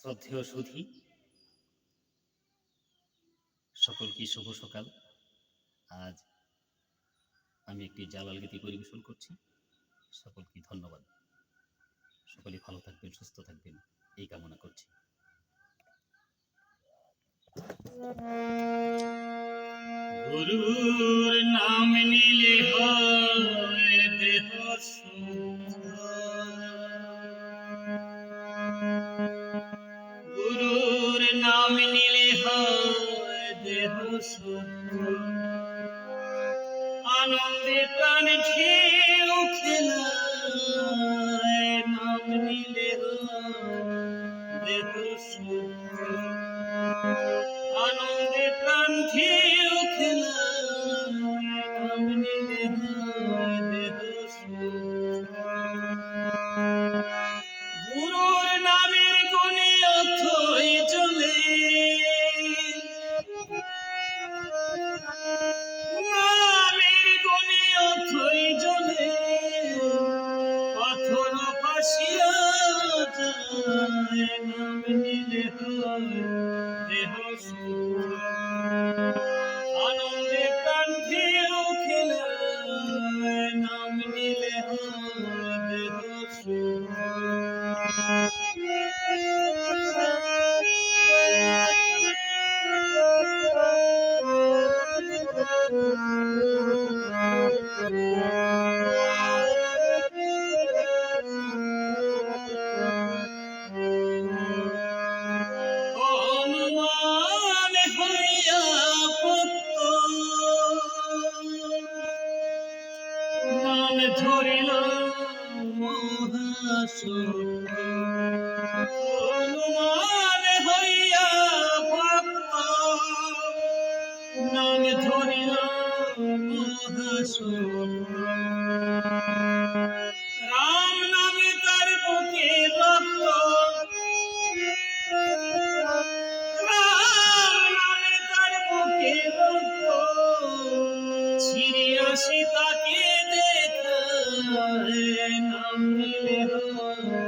শ্রদ্ধেয় সুধী। সকলকে শুভ সকাল। আজ আমি একটি জালাল গীতি পরিবেশন করছি। সকলকে ধন্যবাদ। সকলে ভালো থাকবেন, সুস্থ থাকবেন, এই কামনা করছি। গুরুর নাম নিলে হয়, দেহ শুদ্ধ আনন্দে প্রাণ খেয়েও খেলায় নাম নিলে দেহ শুদ্ধ আনন্দে প্রাণ ঢেউ আনন্দে কান্ঠেও খেলায় নাম নিলে দেহ সুখ অনুমান নাম ধরিল মহাসত্য হইয়া ভক্ত নাম ধরিল মহাসত্য রাম নামে তার বুকে রক্ত রাম নামে তার বুকে রক্ত ছিঁড়ে আসি إن أمي لها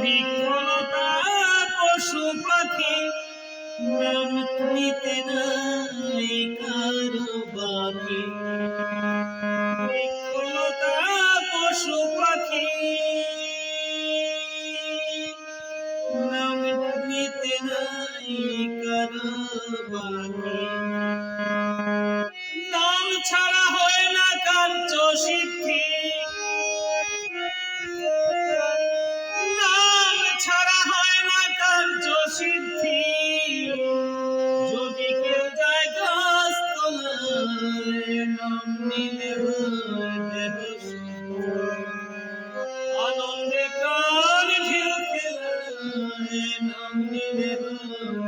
বৃক্ষলতা পশু পাখি, নাম নিতে নাই কারও বাকি। বৃক্ষলতা পশু পাখি, নাম নিতে নাই কারও বাকি। নাম ছাড়া হয় না কার্য সিদ্ধি আনন্দে প্রাণ ঢেউ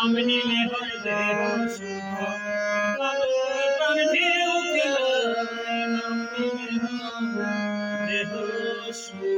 কামনি মেঘলে শুভ কত কান্ধে উঠিল কামনি মেঘলে শুভ